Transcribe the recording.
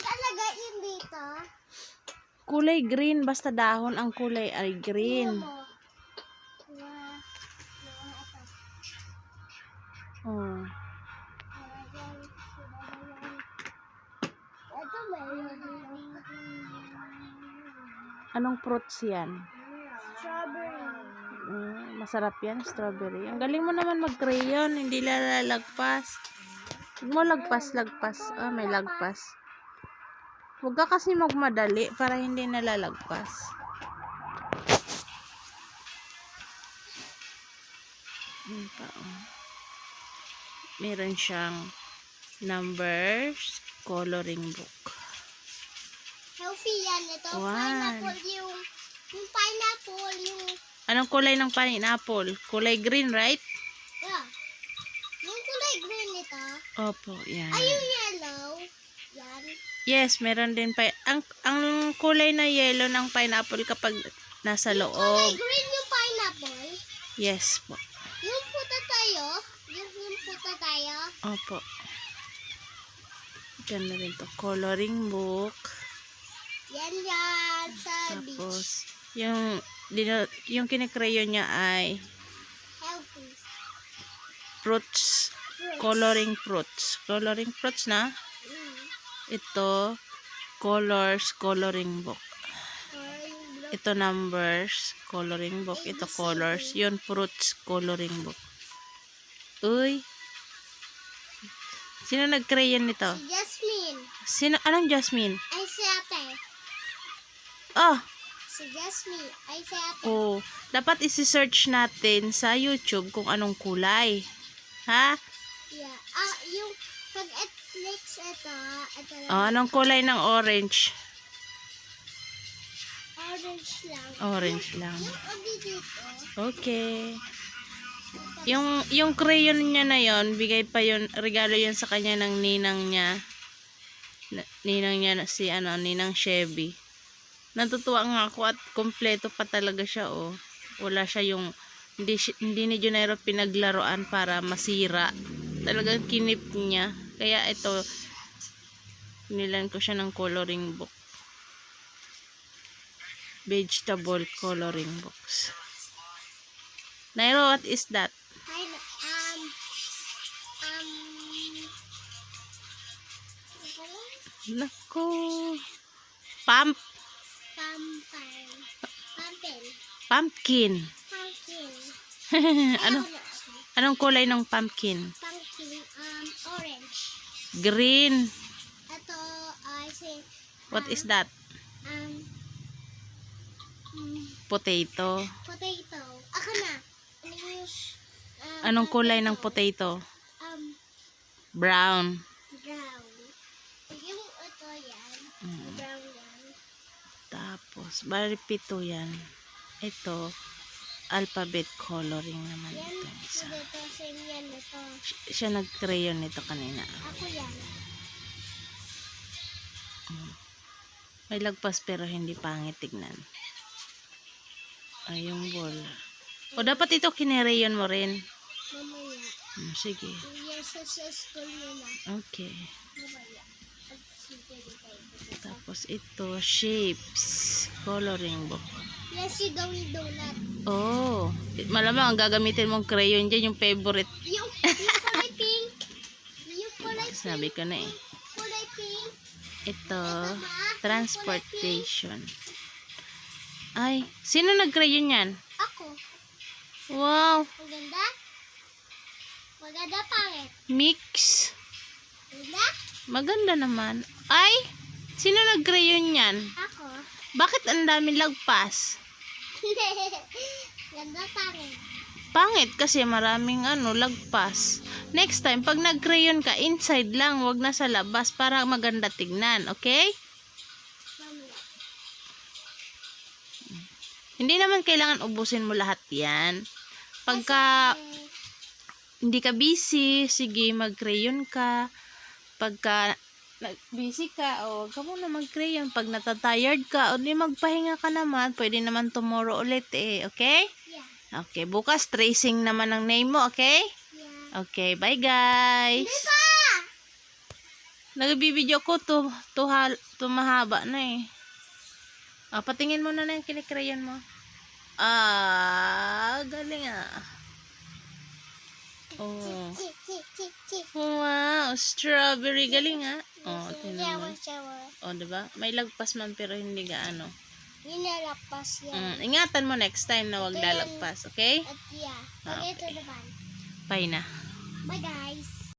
talaga yun dito? Kulay green, basta dahon ang kulay ay green. Oh. Anong fruits yan? Strawberry. Mm, masarap yan, strawberry. Ang galing mo naman mag-crayon, hindi lalagpas. Huwag mo lagpas, lagpas. Ah, may lagpas. Huwag ka kasi magmadali para hindi nalalagpas. Yun pa, oh. Meron siyang numbers coloring book. Healthy yan. Ito, Wow. pineapple yung, yung pineapple, yung, Anong kulay ng pineapple? Kulay green, right? yeah. Yung kulay green nito. Opo, yan. Ay, yung yellow. Yan. Yes, meron din pa. Ang, ang kulay na yellow ng pineapple kapag nasa Kulay loob. green yung pineapple. Yes po. Yung puta tayo. Yung, yung puta tayo. Opo. Ganda rin to. Coloring book. Yan yan sa beach. Tapos, yung, dino, yung kinikrayon niya ay Healthy. fruits. Fruits. Coloring fruits. Coloring fruits na. Ito, colors, coloring book. Ito numbers, coloring book. Ito colors. Yun, fruits, coloring book. Uy. Sino nag-crayon nito? Si Jasmine. Sino? Anong Jasmine? Ay, si ate. Oh, Si Jasmine. Ay, si ate. oh. Dapat isi-search natin sa YouTube kung anong kulay. Ha? Yeah. Ah, yung pag ito, ito lang. Oh, anong kulay ng orange? Orange lang. Orange lang. Okay. Yung yung crayon niya na yon, bigay pa yon regalo yon sa kanya ng ninang niya. Na- Ninang niya si ano, ninang Chevy. Natutuwa nga ako at kompleto pa talaga siya oh. Wala siya yung hindi, hindi ni Junero pinaglaruan para masira. Talagang kinip niya. Kaya ito nilan ko siya ng coloring book. Vegetable coloring books. Nairo, what is that? Hi, um, um, Nako. Pump, pampin. Pampin. pumpkin. Pumpkin. ano, anong kulay ng pumpkin? Pumpkin, um, orange. Green. What is that? um, Potato. potato. Ako na. Yung, um, Anong kulay ng potato? Um, Brown. brown. Yung ito yan. Mm. Brown yan. Tapos, bali pito yan. Ito, alphabet coloring naman Yan, ito. Isa. ito. Si- Siya nag-crayon nito kanina. Ako yan. May lagpas pero hindi pangit tignan. Ay, yung ball. O, dapat ito kinerayon mo rin. Mamaya. Hmm, sige. Okay. Tapos ito, shapes. Coloring book. Yes, si Downey Donut. Oh, malamang ang gagamitin mong crayon dyan, yung favorite. Yung, yung kulay pink. Yung kulay Sabi ko na eh. kulay pink. Ito, ma. Transportation. Ay, sino nag-crayon yan? Ako. Wow, Maganda? Maganda pangit. mix. Maganda? Maganda naman. Ay, sino nag-crayon yan? Ako. Bakit ang daming lagpas? Ganda pangit. Pangit kasi maraming ano, lagpas. Next time, pag nag-crayon ka, inside lang, wag na sa labas para maganda tignan, okay? Mamaya. Hindi naman kailangan ubusin mo lahat yan. Pagka hindi ka busy, sige, mag-crayon ka. Pagka busy ka, o wag ka muna mag-crayon. Pag natatired ka, o di magpahinga ka naman, pwede naman tomorrow ulit eh, okay? yeah. Okay, bukas tracing naman ang name mo, okay? Yeah. Okay, bye guys! Nagbibideo ko to, to, to mahaba na eh. Ah, patingin mo na na yung kinikrayon mo. Ah, galing ah. Oh. Wow, strawberry. Galing ah. Oh, Shower, mo. Oh, diba? May lagpas man pero hindi gaano. Ninalakpas yan. Mm, ingatan mo next time na wag lalagpas, okay? At yeah. Ah, Okay. Bye na. Bye guys.